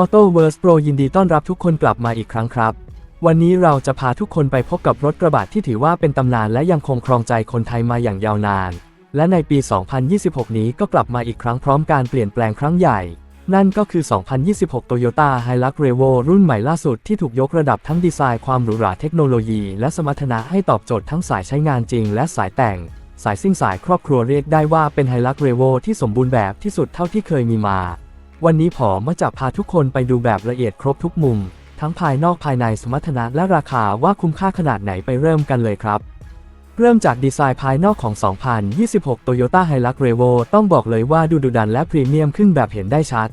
Autoverse Pro ยินดีต้อนรับทุกคนกลับมาอีกครั้งครับ วันนี้เราจะพาทุกคนไปพบกับรถกระบะที่ถือว่าเป็นตำนานและยังคงครองใจคนไทยมาอย่างยาวนาน และในปี 2026 นี้ก็กลับมาอีกครั้งพร้อมการเปลี่ยนแปลงครั้งใหญ่ นั่นก็คือ 2026 Toyota Hilux Revo รุ่นใหม่ล่าสุดที่ถูกยกระดับทั้งดีไซน์ความหรูหราเทคโนโลยี และสมรรถนะให้ตอบโจทย์ทั้งสายใช้งานจริง และสายแต่ง สายซิ่งสายครอบครัวเรียกได้ว่าเป็น Hilux Revo ที่สมบูรณ์แบบที่สุดเท่าที่เคยมีมา วันนี้ผอมาจะพาทุกคนไปดูแบบละเอียดครบทุกมุม ทั้งภายนอกภายในสมรรถนะและราคาว่าคุ้มค่าขนาดไหนไปเริ่มกันเลยครับ เริ่มจากดีไซน์ภายนอกของ 2026 Toyota Hilux Revo ต้องบอกเลยว่าดูดุดันและพรีเมียมขึ้นแบบเห็นได้ชัด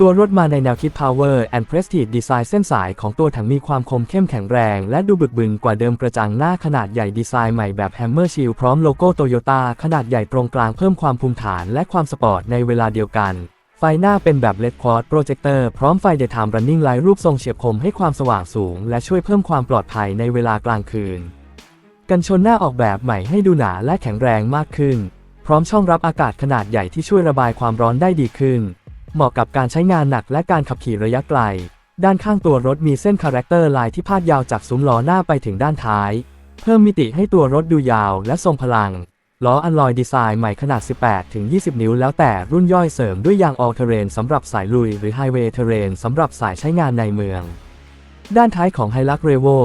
ตัวรถมาในแนวคิด Power and Prestige Design เส้นสายของตัวถังมีความคมเข้มแข็งแรง และดูบึกบึนกว่าเดิมกระจังหน้าขนาดใหญ่ดีไซน์ใหม่แบบ Hammer Shield พร้อมโลโก้ Toyota ขนาดใหญ่ตรงกลางเพิ่มความภูมิฐานและความสปอร์ตในเวลาเดียวกัน ไฟหน้าเป็นแบบ LED Quad Projector พร้อมไฟ Daytime Running Light รูปทรงเฉียบคมให้ความสว่างสูง และช่วยเพิ่มความปลอดภัยในเวลากลางคืน กันชนหน้าออกแบบใหม่ให้ดูหนาและแข็งแรงมากขึ้น พร้อมช่องรับอากาศขนาดใหญ่ที่ช่วยระบายความร้อนได้ดีขึ้น เหมาะกับการใช้งานหนักและการขับขี่ระยะไกล ด้านข้างตัวรถมีเส้นคาแรคเตอร์ลายที่พาดยาวจากซุ้มล้อหน้าไปถึงด้านท้าย เพิ่มมิติให้ตัวรถดูยาวและทรงพลัง ล้ออัลลอยดีไซน์ใหม่ขนาด 18-20 นิ้วแล้วแต่รุ่นย่อยเสริมด้วยยาง All Terrain สำหรับสายลุยหรือ Highway Terrain สำหรับสายใช้งานในเมือง ด้านท้ายของ Hilux Revo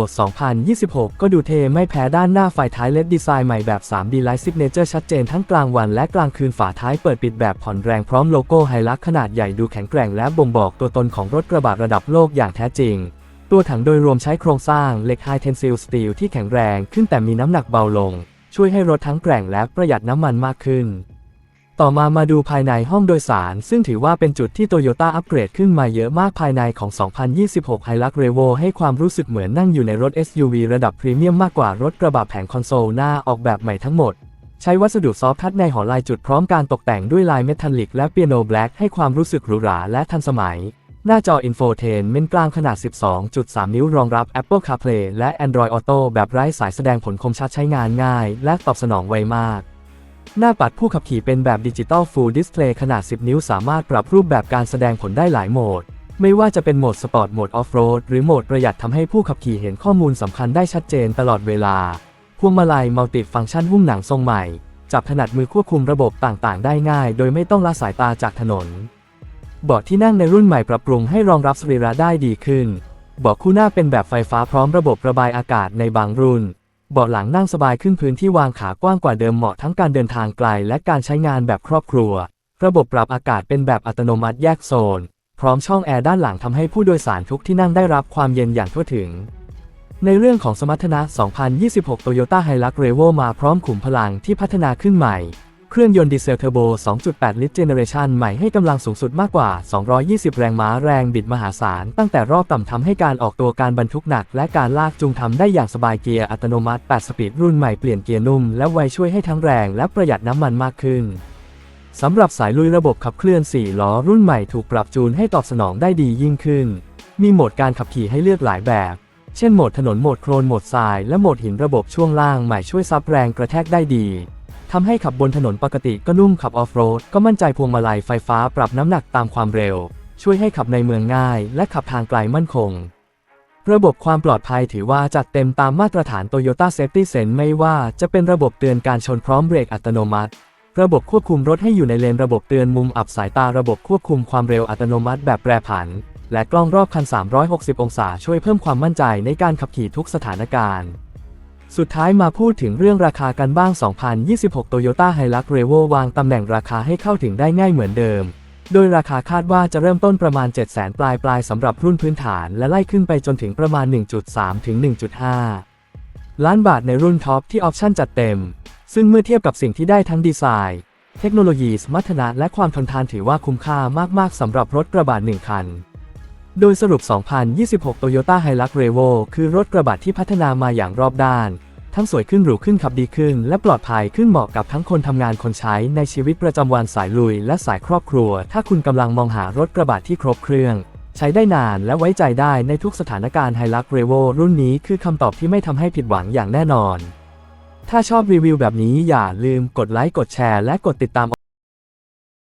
2026 ก็ดูเท่ไม่แพ้ด้านหน้าไฟท้าย LED ดีไซน์ใหม่แบบ 3D Light Signature ชัดเจนทั้งกลางวันและกลางคืนฝาท้ายเปิดปิดแบบผ่อนแรงพร้อมโลโก้ Hilux ขนาดใหญ่ดูแข็งแกร่งและบ่งบอกตัวตนของรถกระบะระดับโลกอย่างแท้จริงตัวถังโดยรวมใช้โครงสร้างเหล็ก High Tensile Steel ที่แข็งแรงขึ้นแต่มีน้ำหนักเบาลง ช่วยให้รถทั้งแกร่งและประหยัดน้ำมันมากขึ้น ต่อมามาดูภายในห้องโดยสาร ซึ่งถือว่าเป็นจุดที่โตโยต้าอัปเกรดขึ้นมาเยอะมากภายในของ 2026 Hilux Revo ให้ความรู้สึกเหมือนนั่งอยู่ในรถ SUV ระดับพรีเมียมมากกว่ารถกระบะแผงคอนโซลหน้าออกแบบใหม่ทั้งหมดใช้วัสดุซอฟท์ทัชในหอลายจุดพร้อมการตกแต่งด้วยลายเมทัลลิกและเปียโนแบล็กให้ความรู้สึกหรูหราและทันสมัย หน้าจอ Infotainment กลางขนาด 12.3 นิ้วรองรับ Apple CarPlay และ Android Auto แบบไร้สายแสดงผลคมชัดใช้งานง่าย และตอบสนองไวมาก หน้าปัดผู้ขับขี่เป็นแบบดิจิตอล Full Display ขนาด 10 นิ้วสามารถปรับรูปแบบการแสดงผลได้หลายโหมด ไม่ว่าจะเป็นโหมดสปอร์ตโหมดออฟโรดหรือโหมดประหยัดทำให้ผู้ขับขี่เห็นข้อมูลสำคัญได้ชัดเจนตลอดเวลา พวงมาลัยมัลติฟังก์ชันหุ้มหนังทรงใหม่ จับถนัดมือควบคุมระบบต่างๆ ได้ง่าย โดยไม่ต้องละสายตาจากถนน เบาะที่นั่งในรุ่นใหม่ปรับปรุงให้รองรับสรีระได้ดีขึ้น เบาะคู่หน้าเป็นแบบไฟฟ้าพร้อมระบบระบายอากาศในบางรุ่น เบาะหลังนั่งสบายขึ้นพื้นที่วางขากว้างกว่าเดิมเหมาะทั้งการเดินทางไกลและการใช้งานแบบครอบครัว ระบบปรับอากาศเป็นแบบอัตโนมัติแยกโซน พร้อมช่องแอร์ด้านหลังทำให้ผู้โดยสารทุกที่นั่งได้รับความเย็นอย่างทั่วถึง ในเรื่องของสมรรถนะ 2026 Toyota Hilux Revo มาพร้อมขุมพลังที่พัฒนาขึ้นใหม่ เครื่องยนต์ดีเซลเทอร์โบ 2.8 ลิตรเจเนเรชันใหม่ให้กำลังสูงสุดมากกว่า 220 แรงม้าแรงบิดมหาศาล ตั้งแต่รอบต่ำทำให้การออกตัวการบรรทุกหนัก และการลากจูงทำได้อย่างสบายเกียร์อัตโนมัติ 8 สปีดรุ่นใหม่เปลี่ยนเกียร์นุ่ม และไวช่วยให้ทั้งแรงและประหยัดน้ำมันมากขึ้นสำหรับสายลุยระบบขับเคลื่อน 4 ล้อรุ่นใหม่ถูกปรับจูนให้ตอบสนองได้ดียิ่งขึ้น มีโหมดการขับขี่ให้เลือกหลายแบบ เช่นโหมดถนนโหมดโคลนโหมดทราย และโหมดหินระบบช่วงล่างใหม่ช่วยซับแรงกระแทกได้ดี ทำให้ขับบนถนนปกติก็นุ่มขับออฟโรดก็มั่นใจพวงมาลัยไฟฟ้าปรับน้ำหนักตามความเร็ว ช่วยให้ขับในเมืองง่าย และขับทางไกลมั่นคง ระบบความปลอดภัยถือว่าจัดเต็มตามมาตรฐาน Toyota Safety Sense ไม่ว่าจะเป็นระบบเตือนการชนพร้อมเบรกอัตโนมัติ ระบบควบคุมรถให้อยู่ในเลนระบบเตือนมุมอับสายตาระบบควบคุมความเร็วอัตโนมัติแบบแปรผัน และกล้องรอบคัน 360 องศาช่วยเพิ่มความมั่นใจในการขับขี่ทุกสถานการณ์ สุดท้ายมาพูดถึงเรื่องราคากันบ้าง 2026 Toyota Hilux Revo วางตำแหน่งราคาให้เข้าถึงได้ง่ายเหมือนเดิม โดยราคาคาดว่าจะเริ่มต้นประมาณ 700,000 ปลายปลายๆสำหรับรุ่นพื้นฐานและไล่ขึ้นไปจนถึงประมาณ 1.3 ถึง 1.5 ล้านบาทในรุ่นท็อปที่ออปชั่นจัดเต็ม ซึ่งเมื่อเทียบกับสิ่งที่ได้ทั้งดีไซน์ เทคโนโลยีสมรรถนะและความทนทานถือว่าคุ้มค่ามากๆสำหรับรถกระบะหนึ่งคัน โดยสรุป 2026 Toyota Hilux Revo คือรถกระบะที่พัฒนามาอย่างรอบด้าน ทั้งสวยขึ้นหรูขึ้นขับดีขึ้น และปลอดภัยขึ้นเหมาะกับทั้งคนทำงานคนใช้ในชีวิตประจำวันสายลุยและสายครอบครัว ถ้าคุณกำลังมองหารถกระบะที่ครบเครื่อง ใช้ได้นานและไว้ใจได้ในทุกสถานการณ์ Hilux Revo รุ่นนี้คือคำตอบที่ไม่ทำให้ผิดหวังอย่างแน่นอน ถ้าชอบรีวิวแบบนี้อย่าลืมกดไลค์กดแชร์และกดติดตาม